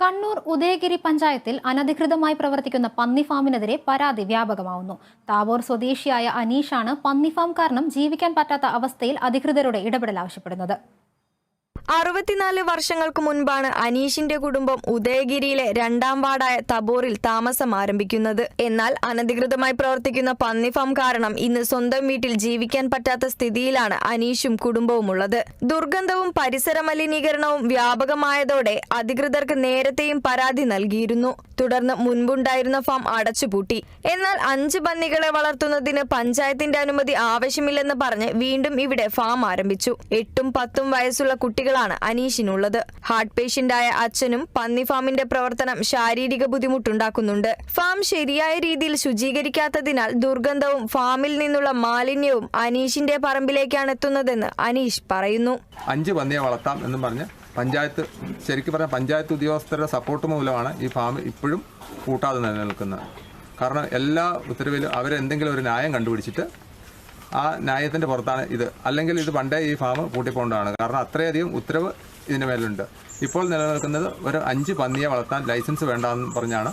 കണ്ണൂർ ഉദയഗിരി പഞ്ചായത്തിൽ അനധികൃതമായി പ്രവർത്തിക്കുന്ന പന്നി ഫാമിനെതിരെ പരാതി വ്യാപകമാവുന്നു. താവൂർ സ്വദേശിയായ അനീഷാണ് പന്നി ഫാം കാരണം ജീവിക്കാൻ പറ്റാത്ത അവസ്ഥയിൽ അധികൃതരുടെ ഇടപെടൽ ആവശ്യപ്പെടുന്നത്. അറുപത്തിനാല് വർഷങ്ങൾക്ക് മുൻപാണ് അനീഷിന്റെ കുടുംബം ഉദയഗിരിയിലെ രണ്ടാം വാർഡായ തബോറിൽ താമസം ആരംഭിക്കുന്നത്. എന്നാൽ അനധികൃതമായി പ്രവർത്തിക്കുന്ന പന്നി ഫാം കാരണം ഇന്ന് സ്വന്തം വീട്ടിൽ ജീവിക്കാൻ പറ്റാത്ത സ്ഥിതിയിലാണ് അനീഷും കുടുംബവും ഉള്ളത് ദുർഗന്ധവും പരിസര മലിനീകരണവും വ്യാപകമായതോടെ അധികൃതർക്ക് നേരത്തെയും പരാതി നൽകിയിരുന്നു. തുടർന്ന് മുൻപുണ്ടായിരുന്ന ഫാം അടച്ചുപൂട്ടി. എന്നാൽ അഞ്ച് പന്നികളെ വളർത്തുന്നതിന് പഞ്ചായത്തിന്റെ അനുമതി ആവശ്യമില്ലെന്ന് പറഞ്ഞ് വീണ്ടും ഇവിടെ ഫാം ആരംഭിച്ചു. എട്ടും പത്തും വയസ്സുള്ള കുട്ടികളാണ് അനീഷിനുള്ളത്. ഹാർട്ട് പേഷ്യന്റായ അച്ഛനും പന്നി ഫാമിന്റെ പ്രവർത്തനം ശാരീരിക ബുദ്ധിമുട്ടുണ്ടാക്കുന്നുണ്ട്. ഫാം ശരിയായ രീതിയിൽ ശുചീകരിക്കാത്തതിനാൽ ദുർഗന്ധവും ഫാമിൽ നിന്നുള്ള മാലിന്യവും അനീഷിന്റെ പറമ്പിലേക്കാണ് എത്തുന്നതെന്ന് അനീഷ് പറയുന്നു. അഞ്ച് പന്നിയെ വളർത്താം എന്ന് പറഞ്ഞ് പഞ്ചായത്ത് ശരിക്കും പറഞ്ഞാൽ പഞ്ചായത്ത് ഉദ്യോഗസ്ഥരുടെ സപ്പോർട്ട് മൂലമാണ് ഈ ഫാം ഇപ്പോഴും കൂട്ടാതെ നിലനിൽക്കുന്നത്. കാരണം എല്ലാ ഉത്തരവിലും അവരെന്തെങ്കിലും ഒരു ന്യായം കണ്ടുപിടിച്ചിട്ട് ആ ന്യായത്തിന്റെ പുറത്താണ് ഇത്. അല്ലെങ്കിൽ ഇത് പണ്ടേ ഈ ഫാം പൂട്ടിപ്പോണ്ടാണ് കാരണം അത്രയധികം ഉത്തരവ് ഇതിന്റെ മേലുണ്ട് ഇപ്പോൾ നിലനിൽക്കുന്നത് ഒരു അഞ്ച് പന്നിയെ വളർത്താൻ ലൈസൻസ് വേണ്ടെന്ന് പറഞ്ഞാണ്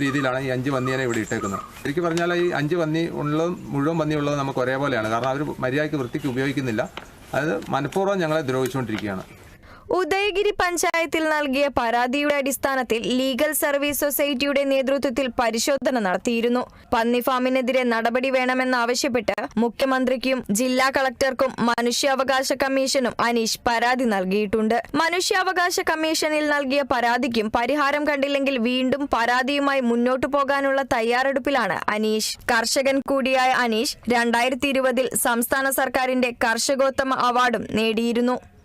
രീതിയിലാണ് ഈ അഞ്ച് പന്നിയെ ഇവിടെ ഇട്ടേക്കുന്നത്. ശരിക്കും പറഞ്ഞാൽ ഈ അഞ്ച് പന്നി ഉള്ളതും മുഴുവൻ പന്നി ഉള്ളതും നമുക്ക് ഒരേപോലെയാണ്. കാരണം അവർ മര്യാദയ്ക്ക് വൃത്തിക്ക് ഉപയോഗിക്കുന്നില്ല. അത് മനഃപൂർവം ഞങ്ങളെ ദ്രോഹിച്ചുകൊണ്ടിരിക്കുകയാണ്. ഉദയഗിരി പഞ്ചായത്തിൽ നൽകിയ പരാതിയുടെ അടിസ്ഥാനത്തിൽ ലീഗൽ സർവീസ് സൊസൈറ്റിയുടെ നേതൃത്വത്തിൽ പരിശോധന നടത്തിയിരുന്നു. പന്നിഫാമിനെതിരെ നടപടി വേണമെന്നാവശ്യപ്പെട്ട് മുഖ്യമന്ത്രിക്കും ജില്ലാ കളക്ടർക്കും മനുഷ്യാവകാശ കമ്മീഷനും അനീഷ് പരാതി നൽകിയിട്ടുണ്ട്. മനുഷ്യാവകാശ കമ്മീഷനിൽ നൽകിയ പരാതിക്കും പരിഹാരം കണ്ടില്ലെങ്കിൽ വീണ്ടും പരാതിയുമായി മുന്നോട്ടു പോകാനുള്ള തയ്യാറെടുപ്പിലാണ് അനീഷ്. കർഷകൻ കൂടിയായ അനീഷ് രണ്ടായിരത്തി ഇരുപതിൽ സംസ്ഥാന സർക്കാരിന്റെ കർഷകോത്തമ അവാർഡും നേടിയിരുന്നു.